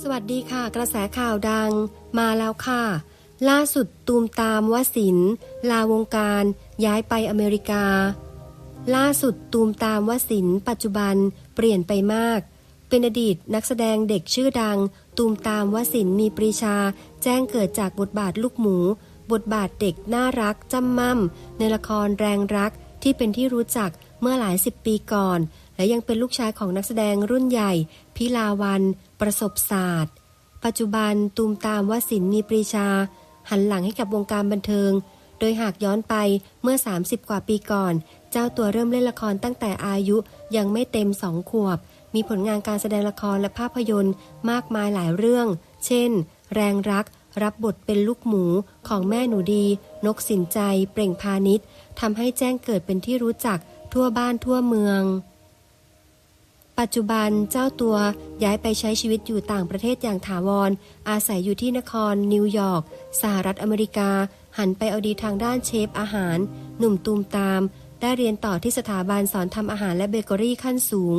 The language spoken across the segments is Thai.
สวัสดีค่ะ กระแสข่าวดังมาแล้วค่ะ ล่าสุดตูมตามวสินลาวงการย้ายไปอเมริกา ล่าสุดตูมตามวสินปัจจุบันเปลี่ยนไปมาก เป็นอดีตนักแสดงเด็กชื่อดัง ตูมตามวสินมีปรีชา แจ้งเกิดจากบทบาทลูกหมู บทบาทเด็กน่ารักจำม่ำในละครแรงรักที่เป็นที่รู้จักเมื่อหลายสิบปีก่อน และยังเป็นลูกชายของนักแสดงรุ่นใหญ่ พิลาวัน ประสบศาสตร์ ปัจจุบันตูมตามวสินมีปรีชา หันหลังให้กับวงการบันเทิง โดยหากย้อนไปเมื่อ 30 กว่าปีก่อน เจ้าตัวเริ่มเล่นละครตั้งแต่อายุยังไม่เต็มสองขวบ มีผลงานการแสดงละครและภาพยนตร์ มากมายหลายเรื่อง เช่น แรงรัก รับบทเป็นลูกหมูของแม่หนูดี นกสินใจ เปล่งพาณิชย์ทำให้แจ้งเกิดเป็นที่รู้จักทั่วบ้านทั่วเมือง ปัจจุบันเจ้าตัวย้ายไปใช้ชีวิตอยู่ต่างประเทศอย่างถาวร อาศัยอยู่ที่นคร นิวยอร์กสหรัฐอเมริกา หันไปเอาดีทางด้านเชฟอาหาร หนุ่มตูมตาม ได้เรียนต่อที่สถาบันสอนทำอาหารและเบเกอรี่ขั้นสูง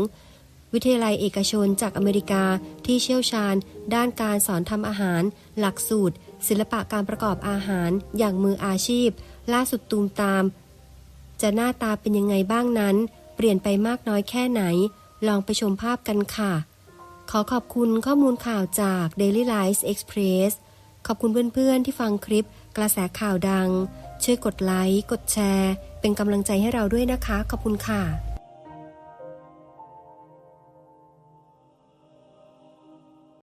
วิทยาลัยเอกชนจากอเมริกาที่เชี่ยวชาญ ด้านการสอนทำอาหาร หลักสูตร ศิลปะการประกอบอาหาร อย่างมืออาชีพ ล่าสุดตูมตาม จะหน้าตาเป็นยังไงบ้างนั้น เปลี่ยนไปมากน้อยแค่ไหน ลองไปชมภาพกันค่ะ ขอขอบคุณข้อมูลข่าวจาก Daily Life Express ขอบคุณเพื่อนๆที่ฟังคลิปกระแสข่าวดัง ช่วยกดไลค์ กดแชร์ เป็นกำลังใจให้เราด้วยนะคะ ขอบคุณค่ะ